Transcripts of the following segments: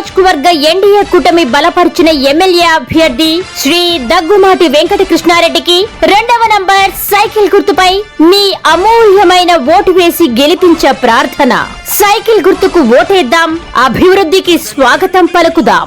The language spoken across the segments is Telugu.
నియోజకవర్గ ఎన్డీఏ కూటమి బలపరిచిన ఎమ్మెల్యే అభ్యర్థి శ్రీ దగ్గుమాటి వెంకట కృష్ణారెడ్డికి రెండవ నంబర్ సైకిల్ గుర్తుపై మీ అమూల్యమైన ఓటు వేసి గెలిపించే ప్రార్థన. సైకిల్ గుర్తుకు ఓటేద్దాం అభివృద్ధికి స్వాగతం పలుకుదాం.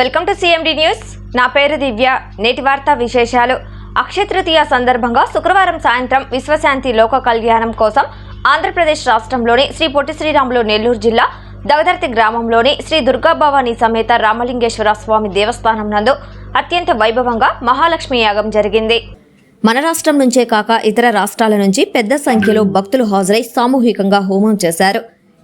Welcome to CMD news. నా పేరు దివ్య. నేటి వార్తా విశేషాలు. అక్షయ తృతీయ సందర్భంగా శుక్రవారం సాయంత్రం విశ్వశాంతి లోక కళ్యాణం కోసం ఆంధ్రప్రదేశ్ రాష్ట్రంలోని శ్రీ పొట్టి శ్రీరాములు నెల్లూరు జిల్లా దగదర్తి గ్రామంలోని శ్రీ దుర్గాభవాని సమేత రామలింగేశ్వర స్వామి దేవస్థానం నందు అత్యంత వైభవంగా మహాలక్ష్మి యాగం జరిగింది. మన రాష్ట్రం నుంచే కాక ఇతర రాష్ట్రాల నుంచి పెద్ద సంఖ్యలో భక్తులు హాజరై సామూహికంగా హోమం చేశారు.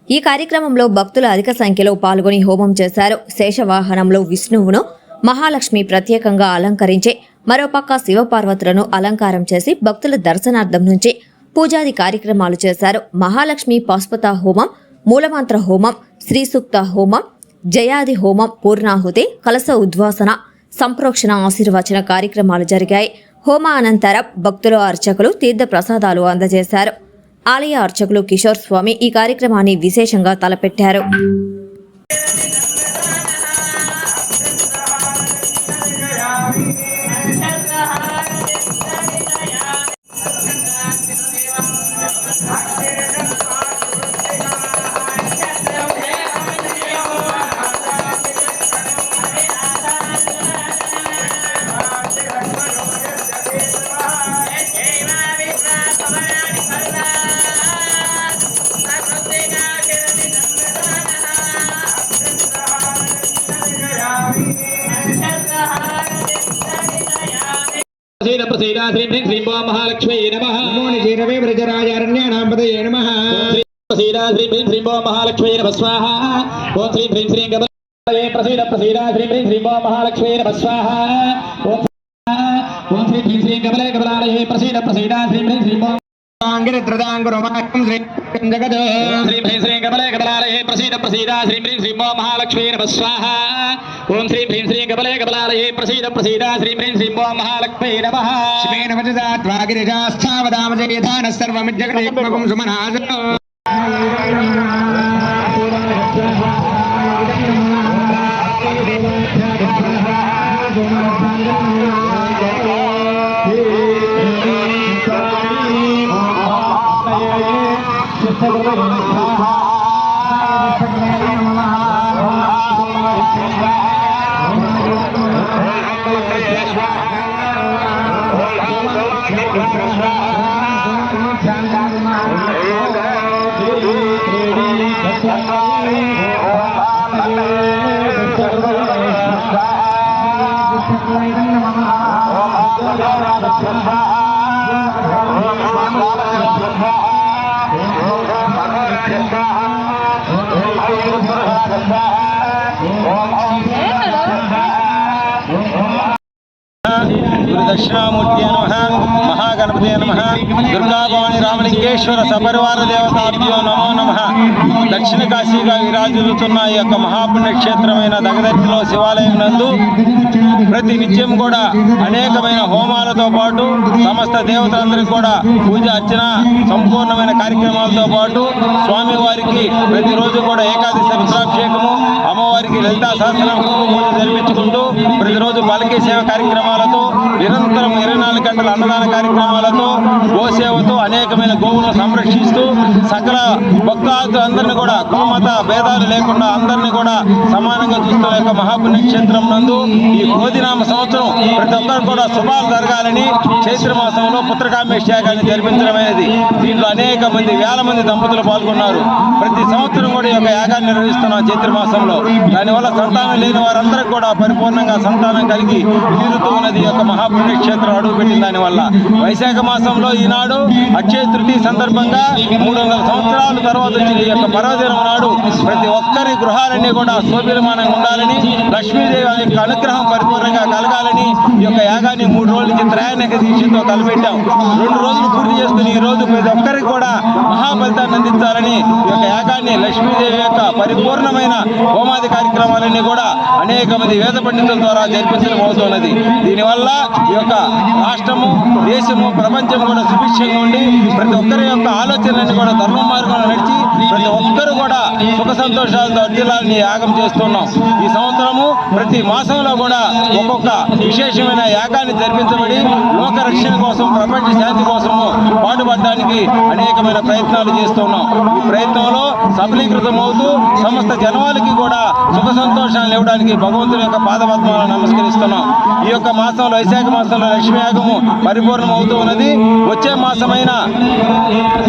ఈ కార్యక్రమంలో భక్తులు అధిక సంఖ్యలో పాల్గొని హోమం చేశారు. శేషవాహనంలో విష్ణువును మహాలక్ష్మి ప్రత్యేకంగా అలంకరించి మరోపక్క శివపార్వతులను అలంకారం చేసి భక్తుల దర్శనార్థం నుంచి పూజాది కార్యక్రమాలు చేశారు. మహాలక్ష్మి పాస్పత హోమం మూలమంత్ర హోమం శ్రీసూక్త హోమం జయాది హోమం పూర్ణాహుతి కలస ఉద్వాసన సంప్రోక్షణ ఆశీర్వచన కార్యక్రమాలు జరిగాయి. హోమ అనంతరం భక్తులు అర్చకులు తీర్థ ప్రసాదాలు అందజేశారు. ఆలయ అర్చకులు కిషోర్ స్వామి ఈ కార్యక్రమాన్ని విశేషంగా తలపెట్టారు. ప్రసీద ప్రసీద శ్రీ శ్రీ ఓం మహాలక్ష్మీ నమః నమో నిజీరవే వ్రజరాజారణ్యానాం పదయే నమః ప్రసీద శ్రీ ఓం మహాలక్ష్మీ నమ స్వాహ ఓం శ్రీ శ్రీ శ్రీ గబలే ప్రసీద ప్రసీద శ్రీ శ్రీ శ్రీ ఓం మహాలక్ష్మీ నమ స్వాహ ఓం ఓం శ్రీ శ్రీ శ్రీ గబలే గబలాలయే ప్రసీద ప్రసీద శ్రీ శ్రీ శ్రీ ఓం శ్రీ శ్రీ శ్రీ శ్రీ శ్రీ శ్రీ శ్రీ మహాలక్ష్మీ నమః స్వాహ ఓం శ్రీ శ్రీ శ్రీ గబలే గబలాలయే ప్రసీద ప్రసీద శ్రీ శ్రీ శ్రీ ఓం మహాలక్ష్మీ నమః శివేన వజదాత్వాగిరిజాస్థావదామజయధాన సర్వమిజ్జగదేత్మకం సుమనాజ దక్షిణామూర్తి నమ మహాగణపతి నమ దుర్గాభవాని రామలింగేశ్వర సపరివార దేవతాభ్యో నమో నమ. దక్షిణ కాశీగా విరాజిల్లుతున్న ఈ యొక్క మహాపుణ్యక్షేత్రమైన దగదర్తిలో శివాలయం నందు ప్రతి నిత్యం కూడా అనేకమైన హోమాలతో పాటు సమస్త దేవతలందరికీ కూడా పూజ అర్చన సంపూర్ణమైన కార్యక్రమాలతో పాటు స్వామివారికి ప్రతిరోజు కూడా ఏకాదశి రుద్రాభిషేకము అమ్మవారికి లలితా సహస్రం పూజ జరిపించుకుంటూ ప్రతిరోజు పాలకీ సేవ కార్యక్రమాలతో నిరంతరం ఇరవై నాలుగు గంటల అన్నదాన కార్యక్రమాలతో గోసేవతో అనేకమైన గోవులను సంరక్షిస్తూ సకల భక్తాదులందరినీ కూడా కులమత భేదాలు లేకుండా అందరినీ కూడా సమానంగా చూస్తున్న యొక్క మహాపుణ్యక్షేత్రం నందు ఈ గోదినామ సంవత్సరం ప్రతి ఒక్కరు కూడా శుభాలు జరగాలని చైత్ర మాసంలో పుత్రకామేష్ యాగాన్ని జరిపించడమైనది. దీంట్లో అనేక మంది వేల మంది దంపతులు పాల్గొన్నారు. ప్రతి సంవత్సరం కూడా ఈ యొక్క యాగాన్ని నిర్వహిస్తున్నాం చైత్ర మాసంలో. దానివల్ల సంతానం లేని వారందరికీ కూడా పరిపూర్ణంగా సంతానం కలిగి తీరుతూ ఉన్నది యొక్క మహా మహాపుణ్యక్షేత్రం అడుగుపెట్టిన దానివల్ల. వైశాఖ మాసంలో ఈనాడు అక్షయ తృతీయ సందర్భంగా మూడు వందల సంవత్సరాల తర్వాత వచ్చిన ఈ యొక్క పర్వదినం నాడు. ప్రతి ఒక్కరి గృహాలన్నీ కూడా శోభిలమానంగా ఉండాలని లక్ష్మీదేవి యొక్క అనుగ్రహం పరిపూర్ణంగా కలగాలని ఈ యొక్క యాగాన్ని మూడు రోజుల నుంచి త్రయాణక దీక్షతో తలపెట్టాం. రెండు రోజులు పూర్తి చేసుకుని ఈ రోజు ప్రతి ఒక్కరికి కూడా కూడా మహాఫలితాన్ని అందించాలని ఈ యొక్క యాగాన్ని లక్ష్మీదేవి యొక్క పరిపూర్ణమైన హోమాది కార్యక్రమాలన్నీ కూడా అనేక మంది వేద పండితుల ద్వారా జరిపించడం అవుతున్నది. దీనివల్ల ఈ యొక్క రాష్ట్రము దేశము ప్రపంచం కూడా సుభిక్షంగా ఉండి ప్రతి ఒక్కరి యొక్క ఆలోచనలన్నీ కూడా ధర్మ మార్గంలో నడిచి ప్రతి ఒక్కరు కూడా సుఖ సంతోషాలతో అడ్డిలాలని యాగం చేస్తున్నాం. ఈ సంవత్సరము ప్రతి మాసంలో కూడా ఒక్కొక్క విశేషమైన యాగాన్ని జరిపించబడి లోక రక్షణ కోసం ప్రపంచ శాంతి కోసము పాటుపడడానికి అనేకమైన ప్రయత్నాలు చేస్తున్నాం. ఈ ప్రయత్నంలో సఫలీకృతం అవుతూ సమస్త జనవాళికి కూడా సుఖ సంతోషాలు ఇవ్వడానికి భగవంతుని యొక్క పాదపద్మాలను నమస్కరిస్తున్నాం. ఈ యొక్క మాసంలో వైశాఖ మాసంలో లక్ష్మీ యాగము పరిపూర్ణం అవుతూ ఉన్నది. వచ్చే మాసమైన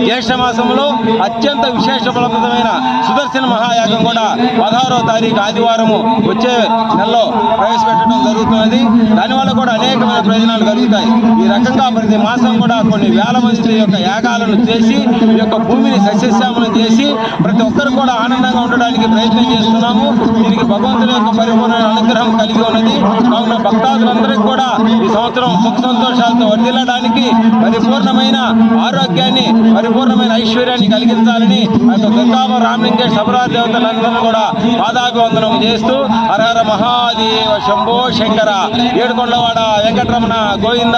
జ్యేష్ఠ మాసంలో అత్యంత విశేష ఫలప్రదమైన సుదర్శన మహాయాగం కూడా పదహారో తారీఖు ఆదివారము వచ్చే నెలలో ప్రవేశపెట్టడం జరుగుతున్నది. దానివల్ల కూడా అనేకమైన ప్రయోజనాలు కలుగుతాయి. ఈ రకంగా ప్రతి మాసం కూడా కొన్ని వేల మంది యొక్క యాగాలను చేసి ఈ యొక్క భూమిని సస్యశ్యామలం చేసి ప్రతి ఒక్కరు కూడా ఆనందంగా ఉండడానికి ప్రయత్నం చేస్తున్నాము. దీనికి భగవంతుని యొక్క పరిపూర్ణ అనుగ్రహం కలిగి ఉన్నది. కావున భక్తాదులందరికీ కూడా ఈ సంవత్సరం సుఖ సంతోషాలతో వర్దిల్లడానికి పరిపూర్ణమైన ఆరోగ్యాన్ని పరిపూర్ణమైన ఐశ్వర్యాన్ని కలిగించాలని ఆ యొక్క దుర్గామ రామలింగేశ్వర సబరాజ దేవతలందరూ కూడా పాదాభివందనం చేస్తూ హరహర మహాదేవ శంభో శంకర ఏడుకొండవాడ వెంకటరమణ గోవింద